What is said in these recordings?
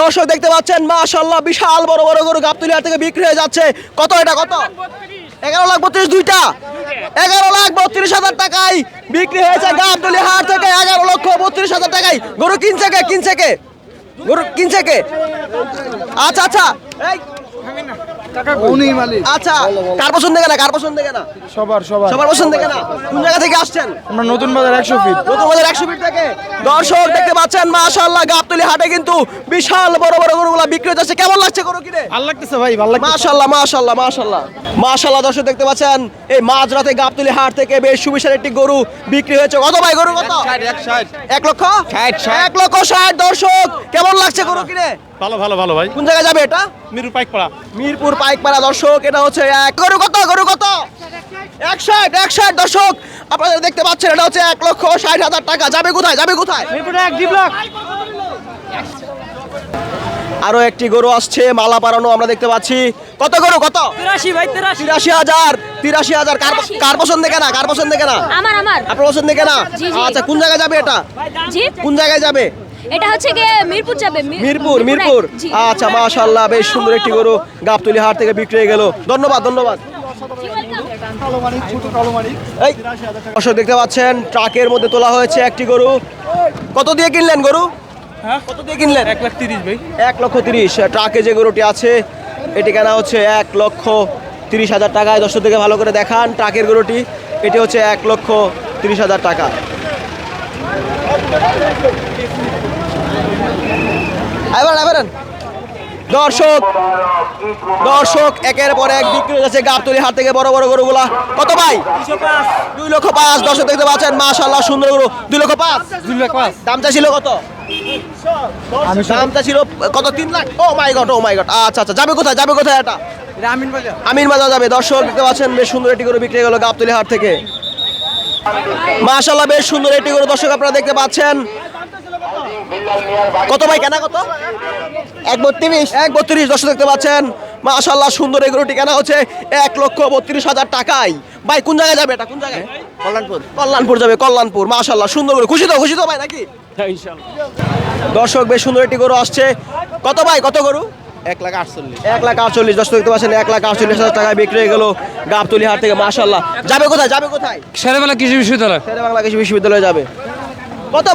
দর্শক দেখতে পাচ্ছেন মাশাল্লাহ বিশাল বড় বড় গরু গাবতুলিয়া থেকে বিক্রি হয়ে যাচ্ছে। কত এটা কত? এগারো লাখ বত্রিশ দুইটা। এগারো লাখ বত্রিশ হাজার টাকায় বিক্রি হয়েছে গাবতুলি হাট থেকে। এগারো লক্ষ বত্রিশ হাজার টাকায়। গরু কিনছে কে? কিনছে কে? গরু কিনছে কে? আচ্ছা আচ্ছা। এই, উনি মালিক। আচ্ছা কার পছন্দ দেখে না কার পছন্দ দেখে না সবার সবার। সবার পছন্দ দেখে না কোন জায়গা থেকে আসছেন? আমরা নতুন বাজার একশো ফিট নতুন বাজার একশো ফিট থেকে। দর্শক দেখতে পাচ্ছেন মাশাল্লাহ গাবতলি হাটে কিন্তু বিশাল বড় বড় গরুগুলা বিক্রি হচ্ছে। কেমন লাগছে গরু কিনে? ভালো লাগতেছে ভাই ভালো লাগতেছে। মাশাল্লাহ মাশাল্লাহ মাশাল্লাহ মাশাল্লাহ দর্শক দেখতে পাচ্ছেন এই মাঝরাতে গাবতলি হাট থেকে বেশ সুবিশাল একটি গরু বিক্রি হয়েছে। কত ভাই গরু কত? এক লক্ষ। এক লক্ষ ষাট দর্শক। কেমন লাগছে গরু কিনে? ভালো ভালো ভালো ভাই। কোন জায়গায় যাবে এটা? মিরু পাইকপাড়া। মিরপুর পাইকপাড়া দর্শক এটা হচ্ছে এক। গরু কত গরু কত? এক ষাট এক ষাট দর্শক। আপনারা দেখতে পাচ্ছেন এটা হচ্ছে এক লক্ষ ষাট হাজার টাকা। যাবে কোথায় যাবে কোথায়? আরও একটি গরু আসছে মালা পারানো আমরা দেখতে পাচ্ছি। কত গরু কত? তিরাশি ভাই তিরাশি। তিরাশি হাজার তিরাশি হাজার। কার কার পছন্দ দেখে না কার পছন্দ দেখে না? আমার আমার। আপনার পছন্দ দেখে না? জি, জি। আচ্ছা কোন জায়গায় যাবে এটা? কোন জায়গায় যাবে? এটা হচ্ছে গিয়ে মিরপুর যাবে মিরপুর মিরপুর। আচ্ছা মাশাল্লাহ বেশ সুন্দর একটি গরু গাবতলি হাট থেকে বিক্রি হয়ে গেল। ধন্যবাদ ধন্যবাদ। দর্শক দেখতে পাচ্ছেন ট্রাকের মধ্যে তোলা হয়েছে একটি গরু। কত দিয়ে কিনলেন গরু? হ্যাঁ? কত দিয়ে কিনলেন? এক লাখ তিরিশ ভাই। এক লক্ষ তিরিশ। ট্রাকে যে গরুটি আছে এটি কেনা হচ্ছে এক লক্ষ তিরিশ হাজার টাকায়। দর্শক থেকে ভালো করে দেখান ট্রাকের গরুটি। এটি হচ্ছে এক লক্ষ তিরিশ হাজার টাকা। দর্শক দর্শক একের পর এক বিক্রি হয়ে যাচ্ছে গাবতলি হাট থেকে বড় বড় গরুগুলা। কত ভাই? দুই লক্ষ পাঁচ। দর্শক দেখতে পাচ্ছেন মাশাল্লাহ সুন্দর গরু। দুই লক্ষ পাঁচ? দুই লাখ পাঁচ। দামটা ছিল কত? দামটা ছিল কত? তিন lakh? Oh my God oh my God. আচ্ছা আচ্ছা যাবে কোথায়? যাবে কোথায় এটা? রামিন বাজার আমিন বাজার যাবে। দর্শক দেখতে পাচ্ছেন বেশ সুন্দর একটি করে বিক্রি গেল গাবতলি হাট থেকে। মাশাল্লাহ বেশ সুন্দর একটি করে দর্শক আপনারা দেখতে পাচ্ছেন। কত ভাই কেনা কত? এক বত্রিশ। এক বত্রিশ দর্শক দেখতে পাচ্ছেন। মাশাল্লাহ সুন্দর এই গরুটি কেনা হচ্ছে এক লক্ষ বত্রিশ হাজার টাকায়। ভাই কোন জায়গায় যাবে এটা? কোন জায়গায়? কল্যাণপুর। কল্যাণপুর যাবে কল্যাণপুর। মাশাল্লাহ সুন্দর গরু। খুশি তো? খুশি তো ভাই নাকি? দর্শক বেশ সুন্দর একটি গরু আসছে। কত ভাই কত গরু? এক লাখ আটচল্লিশ। এক লাখ আটচল্লিশ দর্শক দেখতে পাচ্ছেন এক লাখ আটচল্লিশ হাজার টাকায় বিক্রি হয়ে গেল গাবতলি হাট থেকে মাশাল্লাহ যাবে কোথায় যাবে কোথায়? শেরেবেলা কৃষি বিশ্ববিদ্যালয়। শেরে বাংলা কৃষি বিশ্ববিদ্যালয়ে যাবে। কত?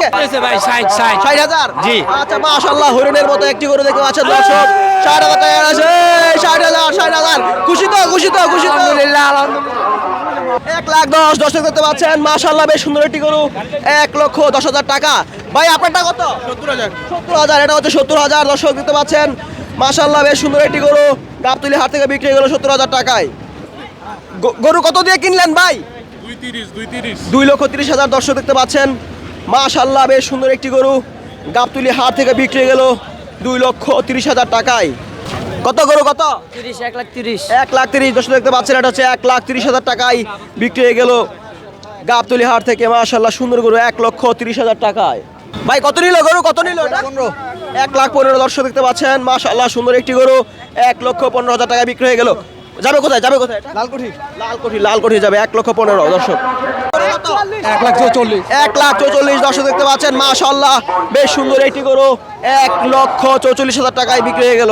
ভাই ষাট ষাট। ষাট হাজার? জি। আচ্ছা মাশাল্লাহ হরিণের মতো একটি গরু দেখতে পাচ্ছেন দর্শক। ষাট হাজার টাকা আছে ষাট হাজার ষাট হাজার। খুশি তো খুশি তো খুশি তো। এক লাখ দশ দর্শক দেখতে পাচ্ছেন মাশাল্লাহ বেশ সুন্দর একটি গরু। এক লক্ষ দশ হাজার টাকা। ভাই আপনারটা কত? সত্তর হাজার। সত্তর হাজার এটা হচ্ছে সত্তর হাজার দর্শক দেখতে পাচ্ছেন। মাশাল্লাহ বেশ সুন্দর একটি গরু। গাবতলি হাট থেকে বিক্রি হয়ে গেল সত্তর হাজার টাকায়। গ- গরু কত দিয়ে কিনলেন ভাই? দুই তিরিশ দুই লক্ষ তিরিশ হাজার দর্শক দেখতে পাচ্ছেন। মাশাল্লাহ বেশ সুন্দর একটি গরু। গাবতুলি হাট থেকে বিক্রি হয়ে গেল দুই লক্ষ তিরিশ হাজার টাকায়। কত গরু কত? তিরিশ এক লাখ তিরিশ। এক লাখ তিরিশ দর্শক দেখতে পাচ্ছেন এটা হচ্ছে এক লাখ তিরিশ হাজার টাকায় বিক্রি হয়ে গেল গাবতুলি হাট থেকে। মাশাল্লাহ সুন্দর গরু এক লক্ষ তিরিশ হাজার টাকায়। ভাই কত নিল গরু? কত নিল এটা? এক লাখ পনেরো দর্শক দেখতে পাচ্ছেন। মাশাল্লাহ সুন্দর একটি গরু। এক লক্ষ পনেরো হাজার টাকায় বিক্রি হয়ে গেল। যাবে কোথায়? যাবে কোথায়? লালকুঠি। লালকোঠি লালকোঠি যাবে। এক লক্ষ পনেরো দর্শক। এক লাখ চৌচল্লিশ। এক লাখ চৌচল্লিশ দর্শক দেখতে পাচ্ছেন। মাশাল্লাহ বেশ সুন্দর একটি গরু। এক লক্ষ চৌচল্লিশ হাজার টাকায় বিক্রি হয়ে গেল।